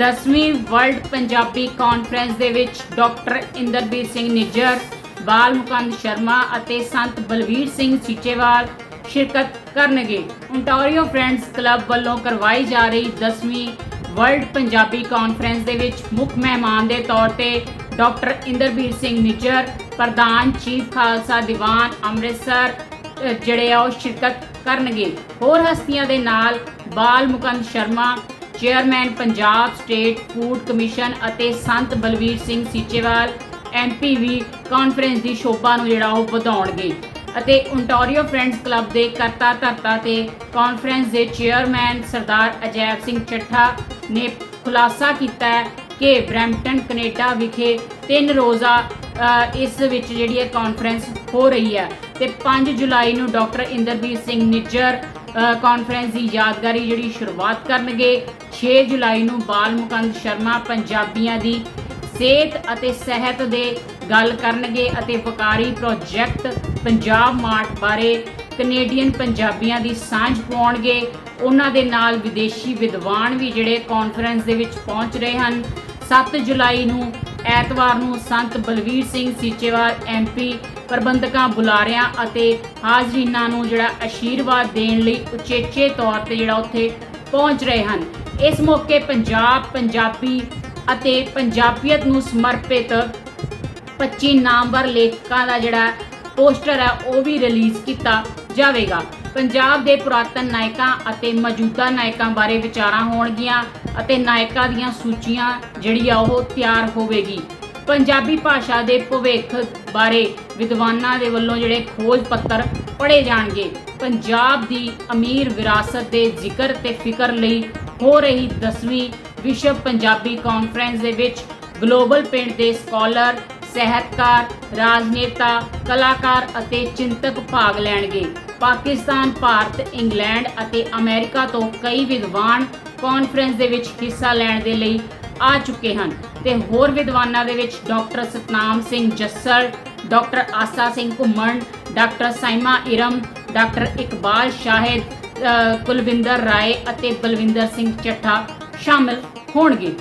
10ਵੀਂ world Punjabi conference ਦੇ ਵਿੱਚ ਡਾਕਟਰ ਇੰਦਰਬੀਰ ਸਿੰਘ ਨਿੱਜਰ, ਬਾਲ ਮੁਕੰਦ ਸ਼ਰਮਾ ਅਤੇ ਸੰਤ ਬਲਵੀਰ ਸਿੰਘ ਸੀਚੇਵਾਲ ਸ਼ਿਰਕਤ ਕਰਨਗੇ। ਓਨਟਾਰੀਓ ਫਰੈਂਡਸ ਕਲੱਬ ਵੱਲੋਂ ਕਰਵਾਈ ਜਾ ਰਹੀ 10ਵੀਂ ਵਰਲਡ ਪੰਜਾਬੀ ਕਾਨਫਰੰਸ ਦੇ ਵਿੱਚ ਮੁੱਖ ਮਹਿਮਾਨ ਦੇ ਤੌਰ ਤੇ ਡਾਕਟਰ ਇੰਦਰਬੀਰ ਸਿੰਘ ਨਿੱਜਰ, ਪ੍ਰਧਾਨ ਚੀਫ ਖਾਲਸਾ ਦੀਵਾਨ ਅੰਮ੍ਰਿਤਸਰ ਜਿਹੜੇ ਆ ਉਹ ਸ਼ਿਰਕਤ ਕਰਨਗੇ। ਹੋਰ ਹਸਤੀਆਂ ਦੇ ਨਾਲ Bal Mukand Sharma chairman Punjab state food commission ਅਤੇ ਸੰਤ ਬਲਵੀਰ ਸਿੰਘ ਸੀਚੇਵਾਲ ਐਮਪੀ ਵੀ ਕਾਨਫਰੰਸ ਦੀ ਸ਼ੋਭਾ ਨੂੰ ਜਿਹੜਾ ਉਹ ਵਧਾਉਣਗੇ। ਅਤੇ ਓਨਟਾਰੀਓ ਫਰੈਂਡਸ ਕਲੱਬ ਦੇ ਕਰਤਾ ਧਰਤਾ ਤੇ ਕਾਨਫਰੰਸ ਦੇ ਚੇਅਰਮੈਨ ਸਰਦਾਰ ਅਜੈਬ ਸਿੰਘ ਚੱਠਾ ਨੇ ਖੁਲਾਸਾ ਕੀਤਾ ਹੈ ਕਿ ਬਰੈਂਪਟਨ, ਕੈਨੇਡਾ ਵਿਖੇ ਤਿੰਨ ਰੋਜ਼ਾ ਇਸ ਵਿੱਚ ਜਿਹੜੀ ਹੈ ਕਾਨਫਰੰਸ ਹੋ ਰਹੀ ਹੈ। ਤੇ 5 ਜੁਲਾਈ ਨੂੰ ਡਾਕਟਰ ਇੰਦਰਬੀਰ ਸਿੰਘ ਨਿੱਜਰ ਕਾਨਫਰੰਸ ਦੀ ਯਾਦਗਾਰੀ ਜਿਹੜੀ ਸ਼ੁਰੂਆਤ ਕਰਨਗੇ 6 ਜੁਲਾਈ ਨੂੰ ਬਾਲ ਮੁਕੰਦ ਸ਼ਰਮਾ ਪੰਜਾਬੀਆਂ ਦੀ ਸਿਹਤ ਅਤੇ ਸਹਿਤ ਦੇ ਗੱਲ ਕਰਨਗੇ ਅਤੇ ਵਕਾਰੀ ਪ੍ਰੋਜੈਕਟ ਪੰਜਾਬ ਮਾਰਟ ਬਾਰੇ ਕੈਨੇਡੀਅਨ ਪੰਜਾਬੀਆਂ ਦੀ ਸਾਂਝ ਪਾਉਣਗੇ ਉਹਨਾਂ ਦੇ ਨਾਲ ਵਿਦੇਸ਼ੀ ਵਿਦਵਾਨ ਵੀ ਜਿਹੜੇ ਕਾਨਫਰੰਸ ਦੇ ਵਿੱਚ ਪਹੁੰਚ ਰਹੇ ਹਨ। 7 ਜੁਲਾਈ ਨੂੰ ਐਤਵਾਰ ਨੂੰ ਸੰਤ ਬਲਵੀਰ ਸਿੰਘ ਸੀਚੇਵਾਲ ਐਮਪੀ ਪ੍ਰਬੰਧਕਾਂ ਬੁਲਾਰਿਆਂ ਅਤੇ ਹਾਜ਼ਰੀਨਾਂ ਨੂੰ ਜਿਹੜਾ ਆਸ਼ੀਰਵਾਦ ਦੇਣ ਲਈ ਉਚੇਚੇ ਤੌਰ ਤੇ ਜਿਹੜਾ ਉੱਥੇ ਪਹੁੰਚ ਰਹੇ ਹਨ। ਇਸ ਮੌਕੇ ਪੰਜਾਬ, ਪੰਜਾਬੀ ਅਤੇ ਪੰਜਾਬੀਅਤ ਨੂੰ ਸਮਰਪਿਤ 25 ਨਾਮਵਰ ਲੇਖਕਾਂ ਦਾ ਜਿਹੜਾ ਪੋਸਟਰ ਹੈ, ਉਹ ਵੀ ਰਿਲੀਜ਼ ਕੀਤਾ ਜਾਵੇਗਾ। ਪੰਜਾਬ ਦੇ ਪੁਰਾਤਨ ਨਾਇਕਾਂ ਅਤੇ ਮੌਜੂਦਾ ਨਾਇਕਾਂ ਬਾਰੇ ਵਿਚਾਰਾਂ ਹੋਣਗੀਆਂ ਅਤੇ ਨਾਇਕਾਂ ਦੀਆਂ ਸੂਚੀਆਂ ਜਿਹੜੀ ਆ ਉਹ ਤਿਆਰ ਹੋਵੇਗੀ। ਪੰਜਾਬੀ ਭਾਸ਼ਾ ਦੇ ਭਵਿੱਖ ਬਾਰੇ ਵਿਦਵਾਨਾਂ ਦੇ ਵੱਲੋਂ ਜਿਹੜੇ ਖੋਜ ਪੱਤਰ ਪੜ੍ਹੇ ਜਾਣਗੇ। ਪੰਜਾਬ ਦੀ ਅਮੀਰ ਵਿਰਾਸਤ ਦੇ ਜ਼ਿਕਰ ਤੇ ਫਿਕਰ ਲਈ ਹੋ ਰਹੀ 10ਵੀਂ ਵਿਸ਼ਵ ਪੰਜਾਬੀ ਕਾਨਫਰੰਸ ਦੇ ਵਿੱਚ ਗਲੋਬਲ ਪਿੰਡ ਦੇ ਸਕਾਲਰ, ਸਹਿਤਕਾਰ, ਰਾਜਨੇਤਾ, ਕਲਾਕਾਰ ਅਤੇ ਚਿੰਤਕ ਭਾਗ ਲੈਣਗੇ। ਪਾਕਿਸਤਾਨ, ਭਾਰਤ, ਇੰਗਲੈਂਡ ਅਤੇ ਅਮਰੀਕਾ ਤੋਂ ਕਈ ਵਿਦਵਾਨ ਕਾਨਫਰੰਸ ਦੇ ਵਿੱਚ ਹਿੱਸਾ ਲੈਣ ਦੇ ਲਈ ਆ ਚੁੱਕੇ ਹਨ ਤੇ ਹੋਰ ਵਿਦਵਾਨਾਂ ਦੇ ਵਿੱਚ doctor Satnam Singh Jassal, doctor Asa Singh Ghuman, doctor Saima Iram, doctor Iqbal Shahid Kulwinder Rai ਅਤੇ ਬਲਵਿੰਦਰ ਸਿੰਘ ਚੱਠਾ ਸ਼ਾਮਿਲ ਹੋਣਗੇ।